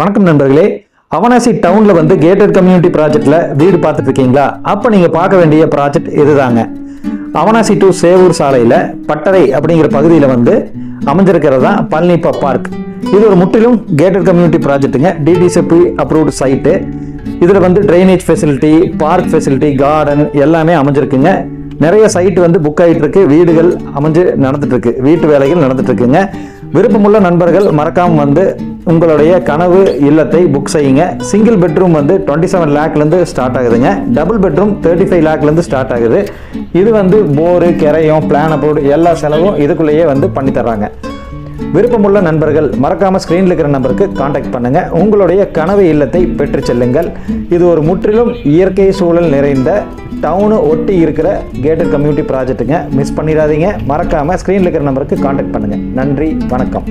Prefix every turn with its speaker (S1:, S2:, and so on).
S1: வணக்கம் நண்பர்களே. அவனாசி டவுன்ல வந்து கேட்டட் கம்யூனிட்டி ப்ராஜெக்ட்ல வீடு பார்த்துட்டு இருக்கீங்களா அப்ப நீங்க பார்க்க வேண்டிய ப்ராஜெக்ட் இதுதாங்க. அவனாசி டு சேவூர் சாலையில பட்டறை அப்படிங்கிற பகுதியில வந்து அமைஞ்சிருக்கிறது தான் பழனிப்பா பார்க். இது ஒரு முற்றிலும் கேட்டட் கம்யூனிட்டி ப்ராஜெக்ட்டுங்க டிடிசிபி அப்ரூவ்டு சைட்டு இதில் வந்து drainage facility park facility garden எல்லாமே அமைஞ்சிருக்குங்க. நிறைய சைட் வந்து புக் ஆகிட்டு இருக்கு வீடுகள் அமைஞ்சு நடந்துட்டு இருக்கு வீட்டு வேலைகள் நடந்துட்டு இருக்குங்க விருப்பமுள்ள நண்பர்கள் மறக்காம வந்து உங்களுடைய கனவு இல்லத்தை புக் செய்யுங்க. சிங்கிள் பெட்ரூம் வந்து டுவெண்ட்டி செவன் லேக்லேருந்து ஸ்டார்ட் ஆகுதுங்க. டபுள் பெட்ரூம் தேர்ட்டி ஃபைவ் லேக்லேருந்து ஸ்டார்ட் ஆகுது. இது வந்து போரு கிரையும் பிளான் அப்ரூவ்டு எல்லா செலவும் இதுக்குள்ளேயே வந்து பண்ணி தர்றாங்க. விருப்பமுள்ள நண்பர்கள் மறக்காமல் ஸ்க்ரீனில் இருக்கிற நம்பருக்கு காண்டாக்ட் பண்ணுங்க. உங்களுடைய கனவு இல்லத்தை பெற்று செல்லுங்கள். இது ஒரு முற்றிலும் இயற்கை சூழல் நிறைந்த டவுனு ஒட்டி இருக்கிற கேட்டட் கம்யூனிட்டி ப்ராஜெக்ட்டுங்க மிஸ் பண்ணிடாதீங்க. மறக்காமல் ஸ்க்ரீனில் இருக்கிற நம்பருக்கு காண்டாக்ட் பண்ணுங்கள் நன்றி வணக்கம்.